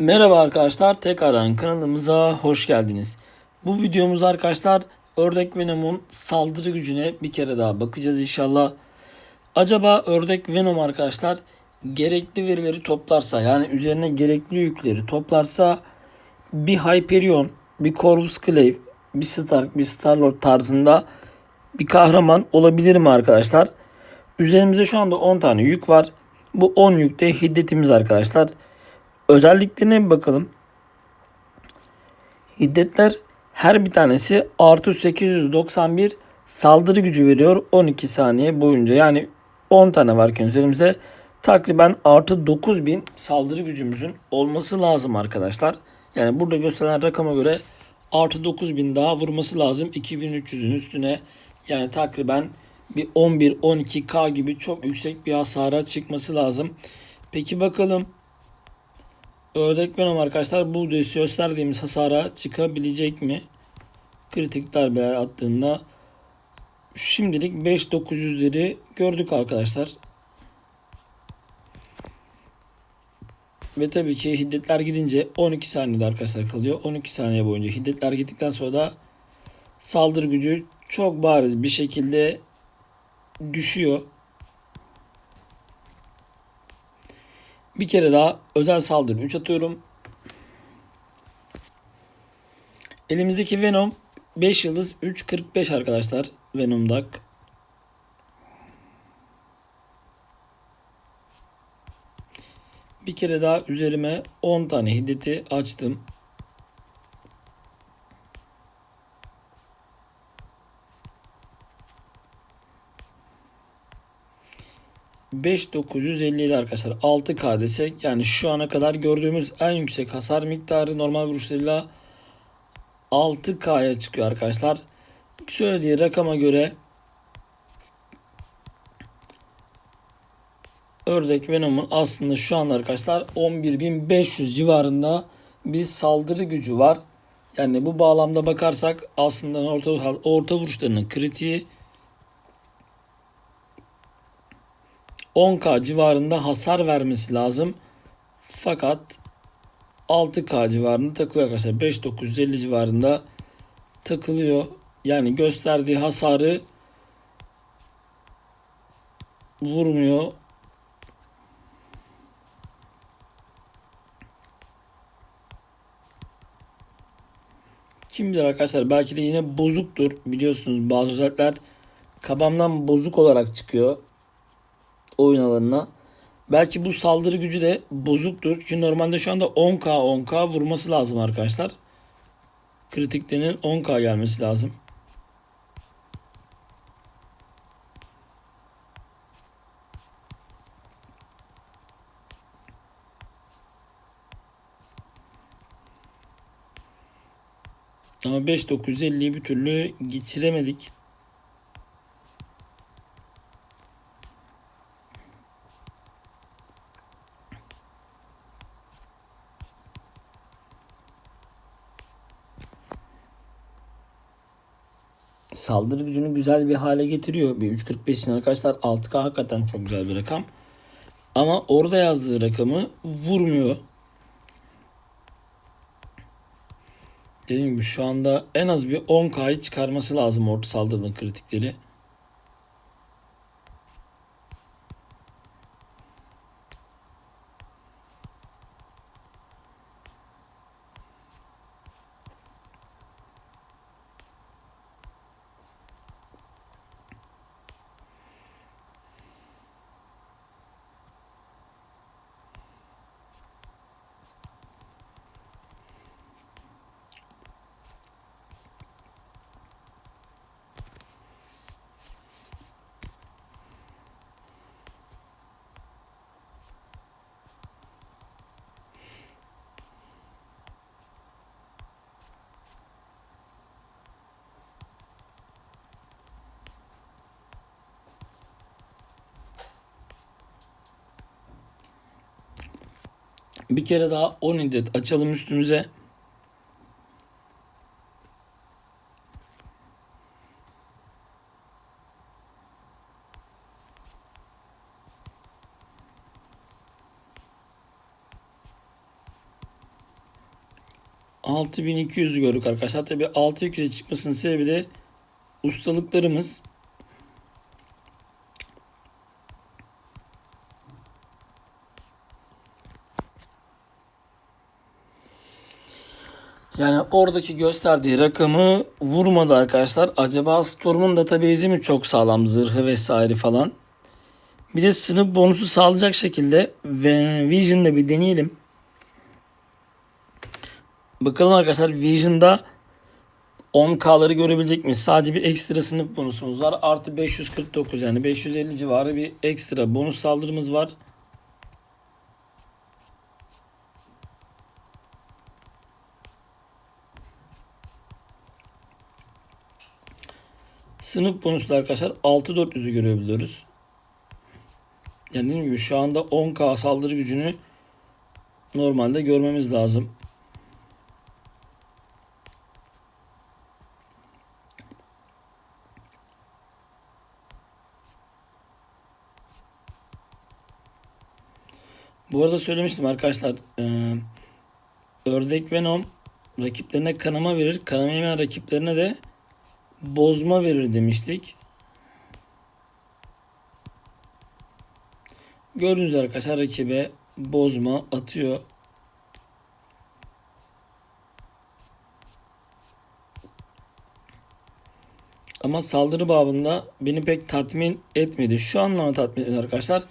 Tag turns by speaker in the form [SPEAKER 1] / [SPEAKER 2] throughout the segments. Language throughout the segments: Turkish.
[SPEAKER 1] Merhaba arkadaşlar, tekrardan kanalımıza hoş geldiniz. Bu videomuz arkadaşlar ördek Venom'un saldırı gücüne bir kere daha bakacağız inşallah. Acaba ördek Venom arkadaşlar gerekli verileri toplarsa yani üzerine gerekli yükleri toplarsa bir Hyperion, bir Corvus Clave, bir Stark, bir Starlord tarzında bir kahraman olabilir mi arkadaşlar? Üzerimizde şu anda 10 tane yük var. Bu 10 yükte hiddetimiz arkadaşlar. Özelliklerine bir bakalım. Hiddetler her bir tanesi artı 891 saldırı gücü veriyor 12 saniye boyunca. Yani 10 tane varken üzerimizde takriben artı 9000 saldırı gücümüzün olması lazım arkadaşlar. Yani burada gösterilen rakama göre artı 9000 daha vurması lazım 2300'ün üstüne. Yani takriben bir 11-12k gibi çok yüksek bir hasara çıkması lazım. Peki bakalım Ördek Venom arkadaşlar bu gösterdiğimiz hasara çıkabilecek mi? Kritik darbeler attığında şimdilik 5900'leri gördük arkadaşlar. Ve tabii ki hiddetler gidince 12 saniyede arkadaşlar kalıyor. 12 saniye boyunca hiddetler gittikten sonra da saldırı gücü çok bariz bir şekilde düşüyor. Bir kere daha özel saldırı 3 atıyorum. Elimizdeki Venom 5 yıldız 3.45 arkadaşlar. Venom Duck. Bir kere daha üzerime 10 tane hiddeti açtım. ...5957 arkadaşlar 6K desek yani şu ana kadar gördüğümüz en yüksek hasar miktarı normal vuruşlarıyla 6K'ya çıkıyor arkadaşlar. Söylediği rakama göre Ördek Venom'un aslında şu an arkadaşlar 11.500 civarında bir saldırı gücü var. Yani bu bağlamda bakarsak aslında orta, orta vuruşlarının kritiği 10k civarında hasar vermesi lazım. Fakat 6k civarında takılıyor arkadaşlar. 5950 civarında takılıyor. Yani gösterdiği hasarı vurmuyor. Kim bilir arkadaşlar belki de yine bozuktur. Biliyorsunuz bazı özellikler kabamdan bozuk olarak çıkıyor oyun alanına. Belki bu saldırı gücü de bozuktur. Çünkü normalde şu anda 10k 10k vurması lazım arkadaşlar. Kritiklerinin 10k gelmesi lazım. Ama 5950'yi bir türlü geçiremedik. Saldırı gücünü güzel bir hale getiriyor. Bir 3.45 için arkadaşlar 6K hakikaten çok güzel bir rakam. Ama orada yazdığı rakamı vurmuyor. Dediğim gibi şu anda en az bir 10K'yı çıkarması lazım orta saldırının kritikleri. Bir kere daha 10 indet açalım üstümüze. 6200'ü gördük arkadaşlar. Tabi 6200'e çıkmasının sebebi de ustalıklarımız. Yani oradaki gösterdiği rakamı vurmadı arkadaşlar. Acaba Storm'un database mi çok sağlam zırhı vesaire falan. Bir de sınıf bonusu sağlayacak şekilde Vision'da bir deneyelim. Bakalım arkadaşlar Vision'da 10K'ları görebilecek miyiz? Sadece bir ekstra sınıf bonusumuz var. Artı 549 yani 550 civarı bir ekstra bonus saldırımız var. Sınıf bonuslu arkadaşlar 6400'ü görebiliyoruz. Yani dediğim gibi şu anda 10k saldırı gücünü normalde görmemiz lazım. Bu arada söylemiştim arkadaşlar. E, ördek Venom rakiplerine kanama verir. Kanama yemeyen rakiplerine de bozma verir demiştik. Gördüğünüz üzere arkadaşlar rakibe bozma atıyor. Ama saldırı babında beni pek tatmin etmedi. Şu anlamda tatmin etmedi arkadaşlar.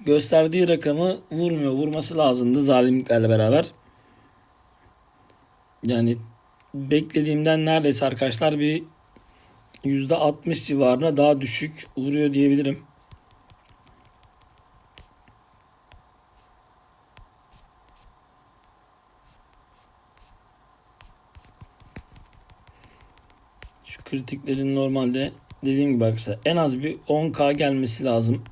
[SPEAKER 1] Gösterdiği rakamı vurmuyor. Vurması lazımdı zalimliklerle beraber. Yani beklediğimden neredeyse arkadaşlar bir %60 civarına daha düşük vuruyor diyebilirim. Şu kritiklerin normalde dediğim gibi arkadaşlar en az bir 10k gelmesi lazım.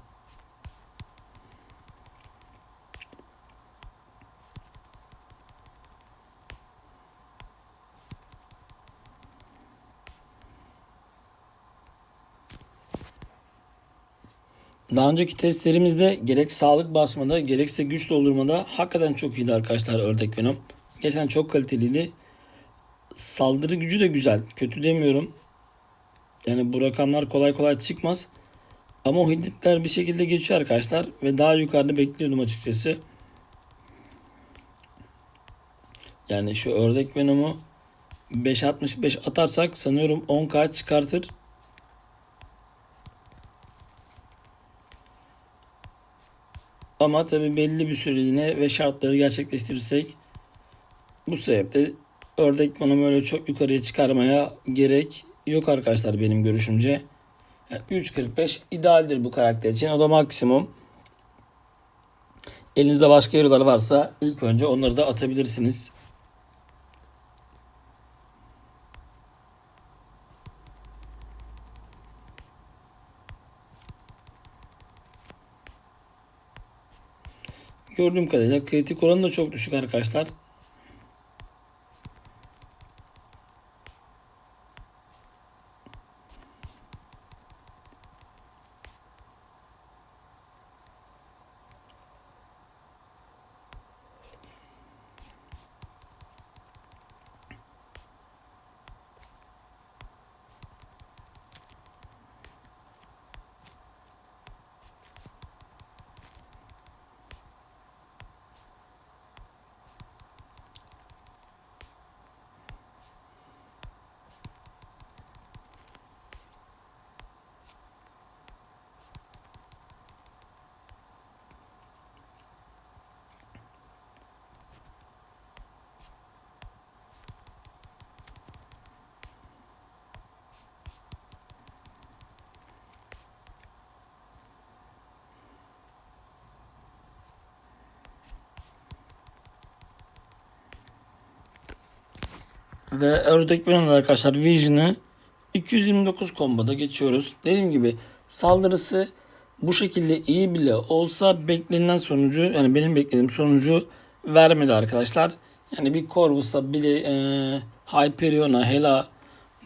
[SPEAKER 1] Daha önceki testlerimizde gerek sağlık basmada gerekse güç doldurmada hakikaten çok iyiydi arkadaşlar ördek Venom. Gerçekten çok kaliteliydi. Saldırı gücü de güzel. Kötü demiyorum. Yani bu rakamlar kolay kolay çıkmaz. Ama o hiddetler bir şekilde geçiyor arkadaşlar. Ve daha yukarıda bekliyordum açıkçası. Yani şu ördek Venom'u 5.65 atarsak sanıyorum 10k çıkartır. Ama tabi belli bir süreliğine ve şartları gerçekleştirirsek bu sebeple ördek manımı öyle çok yukarıya çıkarmaya gerek yok arkadaşlar benim görüşümce. Yani 3.45 idealdir bu karakter için. O da maksimum. Elinizde başka hero'lar varsa ilk önce onları da atabilirsiniz. Gördüğüm kadarıyla kritik oranı da çok düşük arkadaşlar. Ve ördek bölümünde arkadaşlar Vision'ı 229 komboda geçiyoruz. Dediğim gibi saldırısı bu şekilde iyi bile olsa beklenen sonucu yani benim beklediğim sonucu vermedi arkadaşlar. Yani bir Corvus'a bile e, Hyperion'a, Hela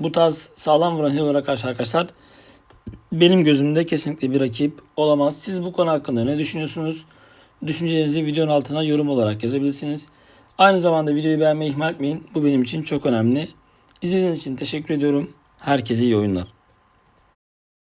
[SPEAKER 1] bu tarz sağlam vuran hero'lara karşı arkadaşlar benim gözümde kesinlikle bir rakip olamaz. Siz bu konu hakkında ne düşünüyorsunuz? Düşüncelerinizi videonun altına yorum olarak yazabilirsiniz. Aynı zamanda videoyu beğenmeyi ihmal etmeyin. Bu benim için çok önemli. İzlediğiniz için teşekkür ediyorum. Herkese iyi oyunlar.